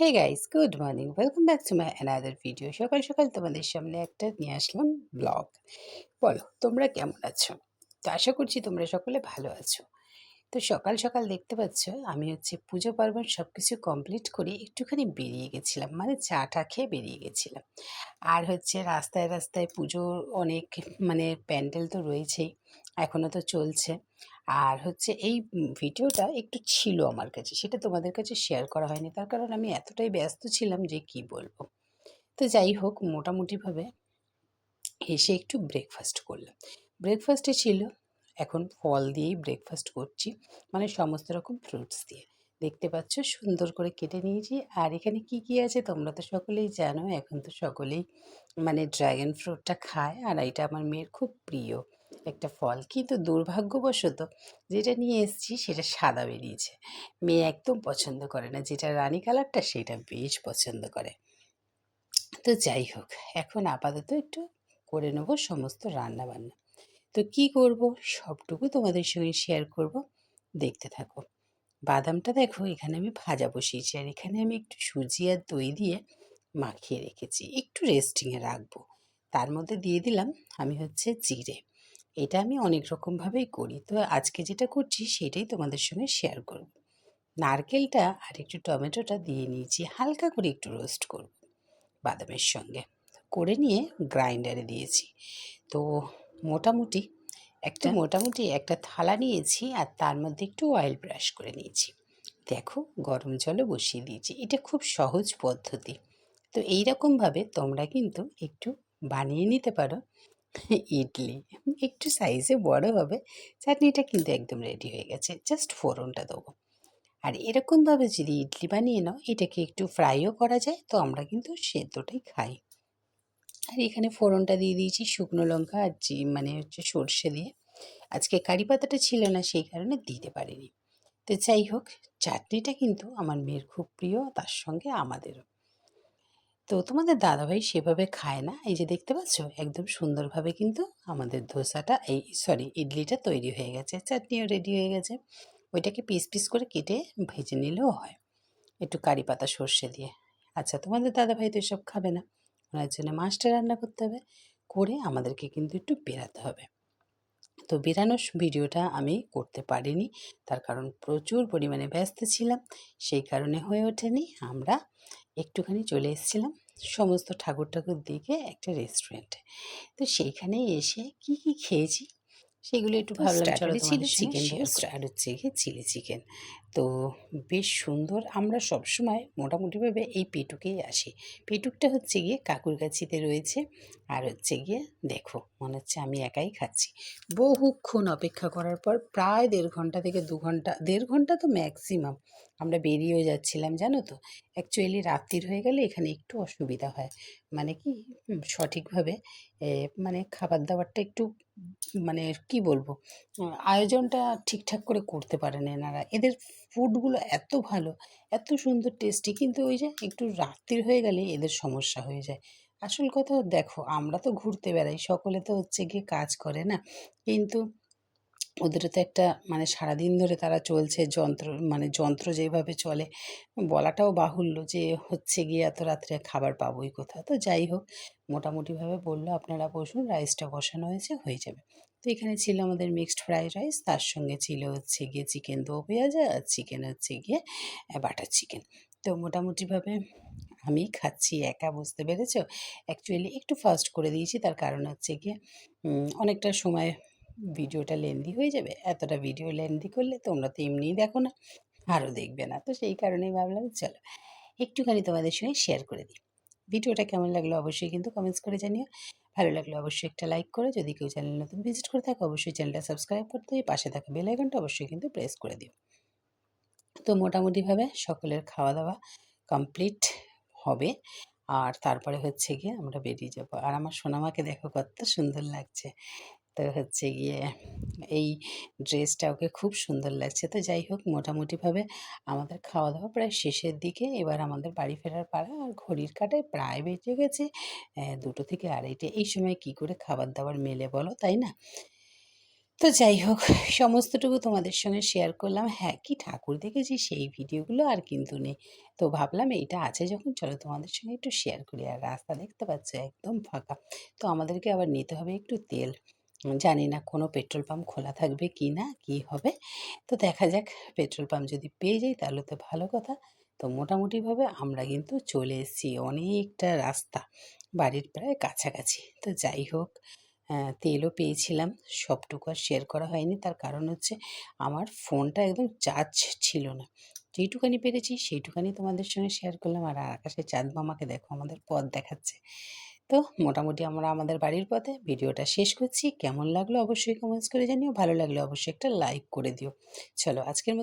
Hey guys good morning welcome back to my another video সকাল সকাল তোমাদের সামনে একটা নিয়ে আসলাম ব্লগ বলো, তোমরা কেমন আছো? তো আশা করছি তোমরা সকলে ভালো আছো। তো সকাল সকাল দেখতে পাচ্ছ, আমি হচ্ছে পুজো পার্বণ সব কিছু কমপ্লিট করে একটুখানি বেরিয়ে গেছিলাম। মানে চাটা খেয়ে বেরিয়ে গেছিলাম। আর হচ্ছে রাস্তায় রাস্তায় পুজোর অনেক মানে প্যান্ডেল তো রয়েছেই এখনও তো চলছে। আর হচ্ছে এই ভিডিওটা একটু ছিল আমার কাছে, সেটা তোমাদের কাছে শেয়ার করা হয়নি। তার কারণ আমি এতটাই ব্যস্ত ছিলাম যে কি বলব। তো যাই হোক, মোটামুটিভাবে এসে একটু ব্রেকফাস্ট করলাম। ব্রেকফাস্টে ছিল, এখন ফল দিয়েই ব্রেকফাস্ট করছি মানে সমস্ত রকম ফ্রুটস দিয়ে। দেখতে পাচ্ছ, সুন্দর করে কেটে নিয়েছি। আর এখানে কি কি আছে তোমরা তো সকলেই জানো, এখন তো সকলেই মানে ড্র্যাগন ফ্রুটটা খায়। আর এটা আমার মেয়ের খুব প্রিয়। একটা ফল। কিন্তু দুর্ভাগ্যবশত যেটা নিয়ে এসেছি সেটা সাদা বেরিয়েছে। মেয়ে একদম পছন্দ করে না। যেটা রানী কালারটা সেটা বেশ পছন্দ করে। তো যাই হোক, এখন আপাতত একটু করে নেব সমস্ত রান্না বান্না তো কি করব? সবটুকু তোমাদের সঙ্গে শেয়ার করব। দেখতে থাকো। বাদামটা দেখো, এখানে আমি ভাজা বসিয়েছি। আর এখানে আমি একটু সুজি আর দই দিয়ে মাখিয়ে রেখেছি। একটু রেস্টিংয়ে রাখব। তার মধ্যে দিয়ে দিলাম আমি হচ্ছে জিরে। এটা আমি অনেক রকমভাবেই করি। তো আজকে যেটা করছি সেটাই তোমাদের সঙ্গে শেয়ার করব। নারকেলটা আর একটু টমেটোটা দিয়ে নিয়েছি হালকা করে একটু রোস্ট করব বাদামের সঙ্গে। করে নিয়ে গ্রাইন্ডারে দিয়েছি। তো মোটামুটি একটা মোটামুটি একটা থালা নিয়েছি আর তার মধ্যে একটু অয়েল ব্রাশ করে নিয়েছি। দেখো গরম জলও বসিয়ে দিয়েছি। এটা খুব সহজ পদ্ধতি। তো এই রকমভাবে তোমরা কিন্তু একটু বানিয়ে নিতে পারো। ইডলি। একটু সাইজে বড় হবে, চাটনিটা কিন্তু একদম রেডি হয়ে গেছে জাস্ট ফোড়নটা দেবো। আর এরকমভাবে যদি ইডলি বানিয়ে নাও, এটাকে একটু ফ্রাইও করা যায়, তো আমরা কিন্তু সেদ্ধটাই খাই। আর এখানে ফোড়নটা দিয়ে দিয়েছি শুকনো লঙ্কা আর জি মানে হচ্ছে সর্ষে দিয়ে। আজকে কারি পাতাটা ছিল না, সেই কারণে দিতে পারিনি। তো যাই হোক, চাটনিটা কিন্তু আমার মেয়ের খুব প্রিয়, তার সঙ্গে আমাদেরও। তো তোমাদের দাদাভাই সেভাবে খায় না? এই যে দেখতে পাচ্ছ, একদম সুন্দরভাবে কিন্তু আমাদের ধোসাটা এই সরি ইডলিটা তৈরি হয়ে গেছে, চাটনিও রেডি হয়ে গেছে। ওইটাকে পিস পিস করে কেটে ভেজে নিলেও হয়। একটু কারি পাতা সর্ষে দিয়ে। আচ্ছা তোমাদের দাদাভাই তো এসব খাবে না। ওনার জন্য মাছটা রান্না করতে হবে, করে আমাদেরকে কিন্তু একটু বেরাতে হবে। তো বেরানোর ভিডিওটা আমি করতে পারিনি। তার কারণ প্রচুর পরিমাণে ব্যস্ত ছিলাম। সেই কারণে হয়ে ওঠেনি। আমরা একটুখানি চলে এসেছিলাম সমস্ত ঠাকুর ঠাকুর দিকে একটা রেস্টুরেন্টে তো সেইখানে এসে কি কি খেয়েছি সেগুলো একটু ভাবলাম চলো ছিল চিকেন আর হচ্ছে গিয়ে চিলি চিকেন তো বেশ সুন্দর আমরা সবসময় মোটামুটিভাবে এই পেটুকেই আসি। পেটুকটা হচ্ছে গিয়ে কাকুর কাছিতে রয়েছে। আর হচ্ছে গিয়ে দেখো মনে হচ্ছে আমি একাই খাচ্ছি। বহুক্ষণ অপেক্ষা করার পর প্রায় দেড় ঘণ্টা থেকে দু ঘণ্টা দেড় ঘণ্টা তো ম্যাক্সিমাম আমরা বেরিয়েও যাচ্ছিলাম, জানো তো? অ্যাকচুয়ালি রাত্রির হয়ে গেলে এখানে একটু অসুবিধা হয়। মানে কি? সঠিকভাবে মানে খাবার দাবারটা একটু মানে কি বলব? আয়োজনটা ঠিকঠাক করে করতে পারেন এনারা। এদের ফুডগুলো এত ভালো, এত সুন্দর টেস্টি কিন্তু ওই যে একটু রাত্রির হয়ে গেলে এদের সমস্যা হয়ে যায়। আসল কথা, দেখো, আমরা তো ঘুরতে বেড়াই, সকলে তো হচ্ছে গিয়ে কাজ করে না। কিন্তু ওদেরও তো একটা মানে সারাদিন ধরে তারা চলছে যন্ত্র মানে যন্ত্র যেভাবে চলে, বলাটাও বাহুল্য যে হচ্ছে গিয়ে এত রাত্রে খাবার পাবোই কোথা তো যাই হোক, মোটামুটিভাবে বলল, আপনারা বসুন, রাইসটা বসানো হয়েছে, হয়ে যাবে। তো এখানে ছিল আমাদের মিক্সড ফ্রাইড রাইস তার সঙ্গে ছিল হচ্ছে গিয়ে চিকেন দো পেঁয়াজা আর চিকেন হচ্ছে গিয়ে বাটার চিকেন তো মোটামুটিভাবে আমি খাচ্ছি একা, বুঝতে পেরেছ? অ্যাকচুয়ালি একটু ফাস্ট করে দিয়েছি, তার কারণ হচ্ছে গিয়ে অনেকটা সময় ভিডিওটা লেন্দি হয়ে যাবে, এতটা ভিডিও লেন্দি করলে তোমরা তো এমনিই দেখো না আরও দেখবে না। তো সেই কারণেই ভাবলাম, চলো একটুখানি তোমাদের সঙ্গে শেয়ার করে দিই। ভিডিওটা কেমন লাগল অবশ্যই কিন্তু কমেন্টস করে জানিও। ভালো লাগলে অবশ্যই একটা লাইক করে। যদি কেউ চ্যানেল নতুন ভিজিট করে থাকো, অবশ্যই চ্যানেলটা সাবস্ক্রাইব করতে পাশে থাকা বেল আইকনটা অবশ্যই কিন্তু প্রেস করে দিও। তো মোটামুটিভাবে সকলের খাওয়া দাওয়া কমপ্লিট হবে। আর তারপরে হচ্ছে গিয়ে আমরা বেরিয়ে যাব। আর আমার সোনামাকে দেখো কত সুন্দর লাগছে। তো হচ্ছে গিয়ে। এই ড্রেসটা ওকে খুব সুন্দর লাগছে। তো যাই হোক, মোটামুটিভাবে আমাদের খাওয়া দাওয়া প্রায় শেষের দিকে। এবার আমাদের বাড়ি ফেরার পাড়া আর ঘড়ির কাটায় প্রায় বেজে গেছে। দুটো থেকে আড়াইটে। এই সময় কি করে খাবার দাবার মেলে বলো, তাই না? তো যাই হোক, সমস্তটুকু তোমাদের সঙ্গে শেয়ার করলাম। হ্যাঁ কি ঠাকুর দেখেছি সেই ভিডিওগুলো আর কিন্তু নেই। তো ভাবলাম এইটা আছে যখন, চলো তোমাদের সঙ্গে একটু শেয়ার করি। আর রাস্তা দেখতে পাচ্ছ, একদম ফাঁকা। তো আমাদেরকে আবার নিতে হবে একটু তেল। জানি না কোনো পেট্রোল পাম্প খোলা থাকবে কি না কি হবে। তো দেখা যাক, পেট্রোল পাম্প যদি পেয়ে যাই তাহলে তো ভালো কথা। তো মোটামুটিভাবে আমরা কিন্তু চলে এসেছি অনেকটা রাস্তা, বাড়ির প্রায় কাছাকাছি। তো যাই হোক তেলও পেয়েছিলাম, সবটুকু আর শেয়ার করা হয়নি। তার কারণ হচ্ছে আমার ফোনটা একদম চার্জ ছিল না। যেইটুকানি পেরেছি সেইটুকানি তোমাদের সঙ্গে শেয়ার করলাম। আর আকাশে চাঁদ মামাকে দেখো, আমাদের পথ দেখাচ্ছে। তো মোটামুটি আমরা আমাদের বাড়ির পথে ভিডিওটা শেষ করছি। কেমন লাগল অবশ্যই কমেন্টস করে জানিও। ভালো লাগলে অবশ্যই একটা লাইক করে দিও। চলো আজকের মতো